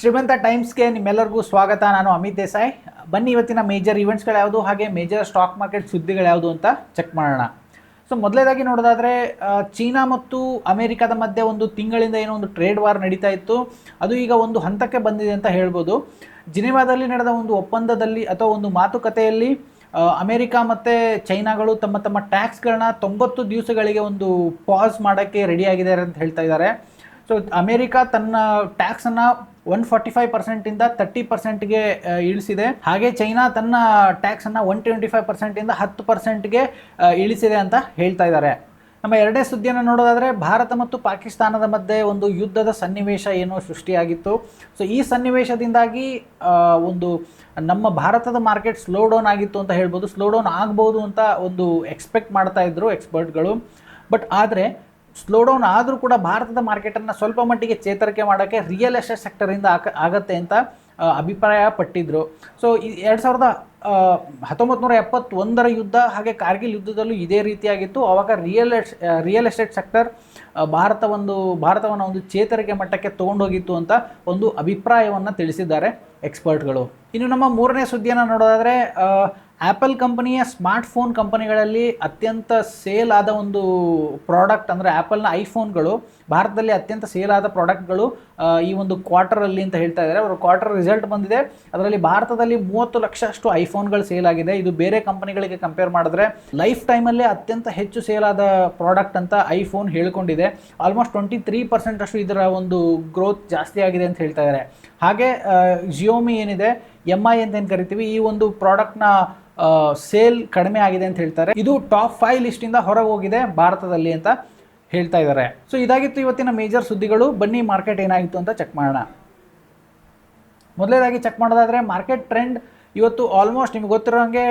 ಶ್ರೀಮಂತ ಟೈಮ್ಸ್ಗೆ ನಿಮ್ಮೆಲ್ಲರಿಗೂ ಸ್ವಾಗತ. ನಾನು ಅಮಿತ್ ದೇಸಾಯಿ. ಬನ್ನಿ ಇವತ್ತಿನ ಮೇಜರ್ ಇವೆಂಟ್ಸ್ಗಳು ಯಾವುದು ಹಾಗೆ ಮೇಜರ್ ಸ್ಟಾಕ್ ಮಾರ್ಕೆಟ್ ಸುದ್ದಿಗಳು ಯಾವುದು ಅಂತ ಚೆಕ್ ಮಾಡೋಣ. ಸೊ ಮೊದಲೇದಾಗಿ ನೋಡೋದಾದರೆ ಚೀನಾ ಮತ್ತು ಅಮೆರಿಕದ ಮಧ್ಯೆ ಒಂದು ತಿಂಗಳಿಂದ ಏನೋ ಒಂದು ಟ್ರೇಡ್ ವಾರ್ ನಡೀತಾ ಇತ್ತು. ಅದು ಈಗ ಒಂದು ಹಂತಕ್ಕೆ ಬಂದಿದೆ ಅಂತ ಹೇಳ್ಬೋದು. ಜಿನಿವಾದಲ್ಲಿ ನಡೆದ ಒಂದು ಒಪ್ಪಂದದಲ್ಲಿ ಅಥವಾ ಒಂದು ಮಾತುಕತೆಯಲ್ಲಿ ಅಮೇರಿಕಾ ಮತ್ತು ಚೈನಾಗಳು ತಮ್ಮ ತಮ್ಮ ಟ್ಯಾಕ್ಸ್ಗಳನ್ನ ತೊಂಬತ್ತು ದಿವಸಗಳಿಗೆ ಒಂದು ಪಾಸ್ ಮಾಡೋಕ್ಕೆ ರೆಡಿಯಾಗಿದ್ದಾರೆ ಅಂತ ಹೇಳ್ತಾ ಇದ್ದಾರೆ. ಸೊ ಅಮೇರಿಕಾ ತನ್ನ ಟ್ಯಾಕ್ಸನ್ನು ಒನ್ ಫಾರ್ಟಿ ಫೈವ್ ಪರ್ಸೆಂಟಿಂದ ತರ್ಟಿ ಪರ್ಸೆಂಟ್ಗೆ ಇಳಿಸಿದೆ. ಹಾಗೆ ಚೈನಾ ತನ್ನ ಟ್ಯಾಕ್ಸನ್ನು ಒನ್ ಟ್ವೆಂಟಿ ಫೈವ್ ಪರ್ಸೆಂಟಿಂದ ಹತ್ತು ಪರ್ಸೆಂಟ್ಗೆ ಇಳಿಸಿದೆ ಅಂತ ಹೇಳ್ತಾ ಇದ್ದಾರೆ. ನಮ್ಮ ಎರಡನೇ ಸುದ್ದಿಯನ್ನು ನೋಡೋದಾದರೆ, ಭಾರತ ಮತ್ತು ಪಾಕಿಸ್ತಾನದ ಮಧ್ಯೆ ಒಂದು ಯುದ್ಧದ ಸನ್ನಿವೇಶ ಏನೋ ಸೃಷ್ಟಿಯಾಗಿತ್ತು. ಸೊ ಈ ಸನ್ನಿವೇಶದಿಂದಾಗಿ ಒಂದು ನಮ್ಮ ಭಾರತದ ಮಾರ್ಕೆಟ್ ಸ್ಲೋ ಡೌನ್ ಆಗಿತ್ತು ಅಂತ ಹೇಳ್ಬೋದು. ಸ್ಲೋ ಡೌನ್ ಆಗ್ಬೋದು ಅಂತ ಒಂದು ಎಕ್ಸ್ಪೆಕ್ಟ್ ಮಾಡ್ತಾ ಇದ್ರು ಎಕ್ಸ್ಪರ್ಟ್ಗಳು ಬಟ್ ಆದರೆ ಸ್ಲೋ ಡೌನ್ ಆದರೂ ಕೂಡ ಭಾರತದ ಮಾರ್ಕೆಟನ್ನು ಸ್ವಲ್ಪ ಮಟ್ಟಿಗೆ ಚೇತರಿಕೆ ಮಾಡೋಕ್ಕೆ ರಿಯಲ್ ಎಸ್ಟೇಟ್ ಸೆಕ್ಟರಿಂದ ಆಗ ಆಗತ್ತೆ ಅಂತ ಅಭಿಪ್ರಾಯ ಪಟ್ಟಿದ್ರು. ಸೊ ಎರಡು ಸಾವಿರದ ಹತ್ತೊಂಬತ್ತು ನೂರ ಎಪ್ಪತ್ತೊಂದರ ಯುದ್ಧ ಹಾಗೆ ಕಾರ್ಗಿಲ್ ಯುದ್ಧದಲ್ಲೂ ಇದೇ ರೀತಿಯಾಗಿತ್ತು. ಆವಾಗ real es real estate sector Bharat ಒಂದು, ಭಾರತವನ್ನು ಒಂದು ಚೇತರಿಕೆ ಮಟ್ಟಕ್ಕೆ ತೊಗೊಂಡೋಗಿತ್ತು ಅಂತ ಒಂದು ಅಭಿಪ್ರಾಯವನ್ನು ತಿಳಿಸಿದ್ದಾರೆ ಎಕ್ಸ್ಪರ್ಟ್ಗಳು ಇನ್ನು ನಮ್ಮ ಮೂರನೇ ಸುದ್ದಿಯನ್ನು ನೋಡೋದಾದರೆ ಆ್ಯಪಲ್ ಕಂಪನಿಯ ಸ್ಮಾರ್ಟ್ಫೋನ್ ಕಂಪನಿಗಳಲ್ಲಿ ಅತ್ಯಂತ ಸೇಲ್ ಆದ ಒಂದು ಪ್ರಾಡಕ್ಟ್ ಅಂದರೆ ಆ್ಯಪಲ್ನ ಐಫೋನ್ಗಳು ಭಾರತದಲ್ಲಿ ಅತ್ಯಂತ ಸೇಲ್ ಆದ ಪ್ರಾಡಕ್ಟ್ಗಳು ಈ ಒಂದು ಕ್ವಾರ್ಟರಲ್ಲಿ ಅಂತ ಹೇಳ್ತಾ ಇದ್ದಾರೆ. ಅವರ ಕ್ವಾರ್ಟರ್ ರಿಸಲ್ಟ್ ಬಂದಿದೆ. ಅದರಲ್ಲಿ ಭಾರತದಲ್ಲಿ ಮೂವತ್ತು ಲಕ್ಷ ಅಷ್ಟು ಐಫೋನ್ಗಳು ಸೇಲ್ ಆಗಿದೆ. ಇದು ಬೇರೆ ಕಂಪನಿಗಳಿಗೆ ಕಂಪೇರ್ ಮಾಡಿದ್ರೆ ಲೈಫ್ ಟೈಮಲ್ಲೇ ಅತ್ಯಂತ ಹೆಚ್ಚು ಸೇಲ್ ಆದ ಪ್ರಾಡಕ್ಟ್ ಅಂತ ಐಫೋನ್ ಹೇಳ್ಕೊಂಡಿದೆ. ಆಲ್ಮೋಸ್ಟ್ ಟ್ವೆಂಟಿ ತ್ರೀ ಪರ್ಸೆಂಟ್ ಅಷ್ಟು ಇದರ ಒಂದು ಗ್ರೋತ್ ಜಾಸ್ತಿ ಆಗಿದೆ ಅಂತ ಹೇಳ್ತಾ ಇದ್ದಾರೆ. ಹಾಗೆ ಜಿಯೋಮಿ ಏನಿದೆ? ಎಂ ಐ ಅಂತ ಏನು ಕರಿತೀವಿ? ಈ ಒಂದು ಪ್ರಾಡಕ್ಟ್ನ ಸೇಲ್ ಕಡಿಮೆ ಆಗಿದೆ ಅಂತ ಹೇಳ್ತಾರೆ. ಇದು ಟಾಪ್ ಫೈವ್ ಲಿಸ್ಟಿಂದ ಹೊರಗೆ ಹೋಗಿದೆ ಭಾರತದಲ್ಲಿ ಅಂತ ಹೇಳ್ತಾ ಇದ್ದಾರೆ. ಸೊ ಇದಾಗಿತ್ತು ಇವತ್ತಿನ ಮೇಜರ್ ಸುದ್ದಿಗಳು. ಬನ್ನಿ ಮಾರ್ಕೆಟ್ ಏನಾಗಿತ್ತು ಅಂತ ಚೆಕ್ ಮಾಡೋಣ. ಮೊದಲನೇದಾಗಿ ಚೆಕ್ ಮಾಡೋದಾದರೆ ಮಾರ್ಕೆಟ್ ಟ್ರೆಂಡ್ ಇವತ್ತು ಆಲ್ಮೋಸ್ಟ್ ನಿಮ್ಗೆ ಗೊತ್ತಿರೋಂಗೆ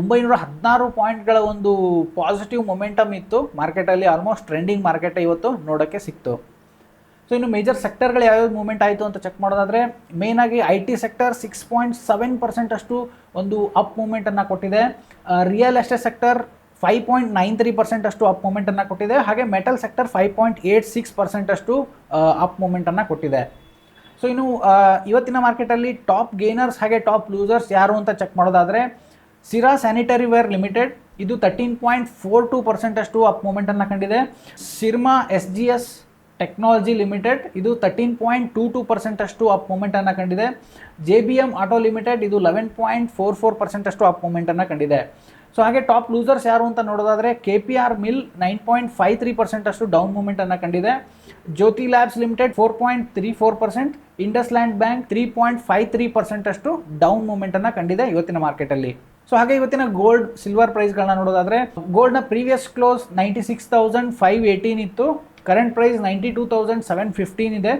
ಒಂಬೈನೂರ ಹದಿನಾರು ಪಾಯಿಂಟ್ಗಳ ಒಂದು ಪಾಸಿಟಿವ್ ಮೊಮೆಂಟಮ್ ಇತ್ತು. ಮಾರ್ಕೆಟಲ್ಲಿ ಆಲ್ಮೋಸ್ಟ್ ಟ್ರೆಂಡಿಂಗ್ ಮಾರ್ಕೆಟ್ ಇವತ್ತು ನೋಡೋಕ್ಕೆ ಸಿಕ್ತು. ಸೊ ಇನ್ನು ಮೇಜರ್ ಸೆಕ್ಟರ್ಗಳು ಯಾವ್ಯಾವ ಮೂವ್ಮೆಂಟ್ ಆಯಿತು ಅಂತ ಚೆಕ್ ಮಾಡೋದಾದರೆ ಮೇಯ್ನಾಗಿ I T sector six point seven percent ಅಷ್ಟು ಒಂದು ಅಪ್ ಮೂವ್ಮೆಂಟನ್ನು ಕೊಟ್ಟಿದೆ. Real estate sector five point nine three percent ಅಷ್ಟು ಅಪ್ ಮೂವ್ಮೆಂಟನ್ನು ಕೊಟ್ಟಿದೆ. ಹಾಗೆ metal sector five point eight six percent ಅಷ್ಟು ಅಪ್ ಮೂವ್ಮೆಂಟನ್ನು ಕೊಟ್ಟಿದೆ. ಸೊ ಇನ್ನು ಇವತ್ತಿನ ಮಾರ್ಕೆಟಲ್ಲಿ ಟಾಪ್ ಗೇನರ್ಸ್ ಹಾಗೆ ಟಾಪ್ ಲೂಸರ್ಸ್ ಯಾರು ಅಂತ ಚೆಕ್ ಮಾಡೋದಾದರೆ ಸಿರಾ ಸ್ಯಾನಿಟರಿ ವೇರ್ ಲಿಮಿಟೆಡ್ ಇದು thirteen point four two percent ಅಷ್ಟು ಅಪ್ ಮೂಮೆಂಟನ್ನು ಕಂಡಿದೆ. Syrma S G S technology limited, ಇದು thirteen point two two percent ಅಷ್ಟು ಅಪ್ ಮೂಮೆಂಟನ್ನು ಕಂಡಿದೆ. J B M auto limited ಇದು eleven point four four percent ಅಷ್ಟು ಅಪ್ ಮೂಮೆಂಟನ್ನು ಕಂಡಿದೆ. ಸೊ ಹಾಗೆ ಟಾಪ್ ಲೂಸರ್ಸ್ ಯಾರು ಅಂತ ನೋಡೋದಾದರೆ K P R mill nine point five three percent ಅಷ್ಟು ಡೌನ್ ಮೂಮೆಂಟನ್ನು ಕಂಡಿದೆ. Jyothy labs limited four point three four percent IndusInd bank three point five three percent ಅಷ್ಟು ಡೌನ್ ಮೂಮೆಂಟನ್ನು ಕಂಡಿದೆ ಇವತ್ತಿನ ಮಾರ್ಕೆಟಲ್ಲಿ ಸೊ ಹಾಗೆ ಇವತ್ತಿನ ಗೋಲ್ಡ್ ಸಿಲ್ವರ್ ಪ್ರೈಸ್ಗಳನ್ನ ನೋಡೋದಾದ್ರೆ ಗೋಲ್ಡ್ನ previous close ninety six thousand five eighteen ಇತ್ತು. Current price ninety two thousand seven fifteen ಇದೆ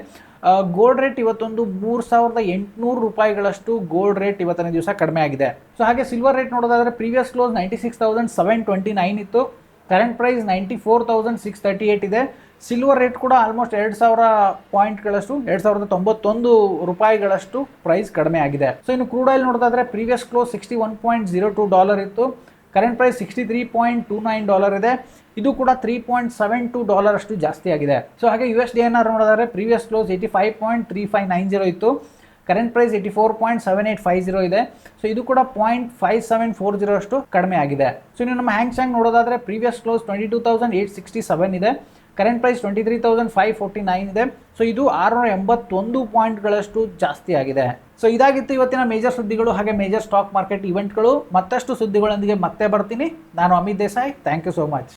ಗೋಲ್ಡ್ ರೇಟ್ ಇವತ್ತೊಂದು ಮೂರು ಸಾವಿರದ ಎಂಟುನೂರು ರೂಪಾಯಿಗಳಷ್ಟು ಗೋಲ್ಡ್ ರೇಟ್ ಇವತ್ತನೇ ದಿವಸ ಕಡಿಮೆ ಆಗಿದೆ. ಸೊ ಹಾಗೆ ಸಿಲ್ವರ್ ರೇಟ್ ನೋಡೋದಾದರೆ previous close ninety six thousand seven twenty nine ಇತ್ತು. Current price ninety four thousand six thirty eight ಇದೆ. ಸಿಲ್ವರ್ ರೇಟ್ ಕೂಡ ಆಲ್ಮೋಸ್ಟ್ ಎರಡು ಸಾವಿರ ಪಾಯಿಂಟ್ಗಳಷ್ಟು, ಎರಡು ಸಾವಿರದ ತೊಂಬತ್ತೊಂದು ರೂಪಾಯಿಗಳಷ್ಟು ಪ್ರೈಸ್ ಕಡಿಮೆ ಆಗಿದೆ. ಸೊ ಇನ್ನು ಕ್ರೂಡ್ ಆಯಿಲ್ ನೋಡೋದಾದ್ರೆ previous close sixty one point zero two dollar ಇತ್ತು. Current price sixty three point two nine dollar ಇದೆ. ಇದು ಕೂಡ three point seven two dollar ಅಷ್ಟು ಜಾಸ್ತಿ ಆಗಿದೆ. ಸೊ ಹಾಗೆ ಯು ಎಸ್ ಡಿ ಏನಾರು ನೋಡಿದ್ರೆ previous close eighty five point three five nine zero ಇತ್ತು. Current price eighty four point seven eight five zero ಇದೆ. ಸೊ ಇದು ಕೂಡ point five seven four zero ಅಷ್ಟು ಕಡಿಮೆ ಆಗಿದೆ. ಸೊ ಇನ್ನು ನಮ್ಮ ಹ್ಯಾಂಗ್ ಸ್ಯಾಂಗ್ ನೋಡೋದಾದ್ರೆ previous close twenty two thousand eight sixty seven ಇದೆ. Current price twenty three thousand five forty nine ಇದೆ. ಸೊ ಇದು ಆರುನೂರ ಎಂಬತ್ತೊಂದು ಪಾಯಿಂಟ್ಗಳಷ್ಟು ಜಾಸ್ತಿ ಆಗಿದೆ. ಸೊ ಇದಾಗಿತ್ತು ಇವತ್ತಿನ ಮೇಜರ್ ಸುದ್ದಿಗಳು, ಹಾಗೆ ಮೇಜರ್ ಸ್ಟಾಕ್ ಮಾರ್ಕೆಟ್ ಇವೆಂಟ್ಗಳು ಮತ್ತಷ್ಟು ಸುದ್ದಿಗಳೊಂದಿಗೆ ಮತ್ತೆ ಬರ್ತೀನಿ. ನಾನು Amit Desai. Thank you so much